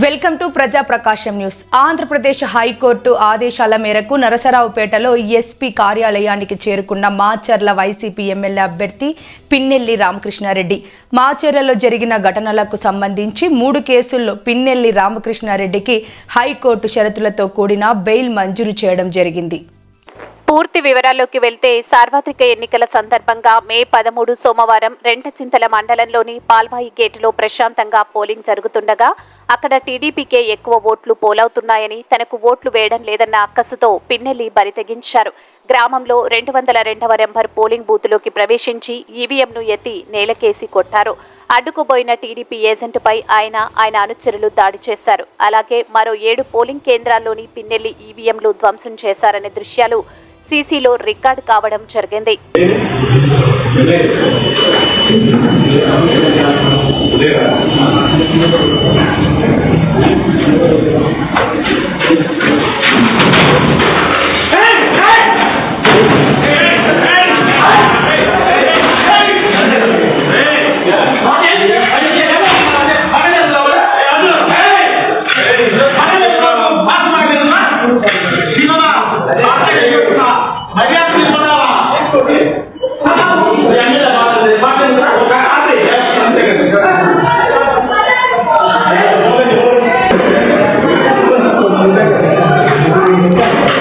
Welcome to ప్రజా ప్రకాశం news. Andhra Pradesh high court ఆదేశాల మేరకు నరసరావుపేటలో ఎస్పీ కార్యాలయానికి చేరుకున్న మాచర్ల వైసీపీ ఎమ్మెల్యే అభ్యర్థి పిన్నెల్లి రామకృష్ణారెడ్డి. మాచర్లలో జరిగిన ఘటనలకు సంబంధించి మూడు కేసుల్లో పిన్నెల్లి రామకృష్ణారెడ్డికి హైకోర్టు షరతులతో కూడిన బెయిల్ మంజూరు చేయడం జరిగింది. పూర్తి వివరాల్లోకి వెళ్తే సార్వత్రిక ఎన్నికల సందర్భంగా మే పదమూడు సోమవారం రెంటచింతల మండలంలోని పాల్వాయి గేటులో ప్రశాంతంగా పోలింగ్ జరుగుతుండగా అక్కడ టీడీపీకే ఎక్కువ ఓట్లు పోలవుతున్నాయని తనకు ఓట్లు వేయడం లేదన్న అక్కసుతో పిన్నెల్లి బరితెగించారు గ్రామంలో రెండు వందల రెండవ నెంబర్ పోలింగ్ బూత్లోకి ప్రవేశించి ఈవీఎంను ఎత్తి నేలకేసి కొట్టారు. అడ్డుకుపోయిన టీడీపీ ఏజెంటుపై ఆయన ఆయన అనుచరులు దాడి చేశారు. అలాగే మరో ఏడు పోలింగ్ కేంద్రాల్లోని పిన్నెల్లి ఈవీఎంలు ధ్వంసం చేశారనే దృశ్యాలు సీసీలో రికార్డ్ కావడం జరిగింది.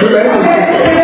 Şükür.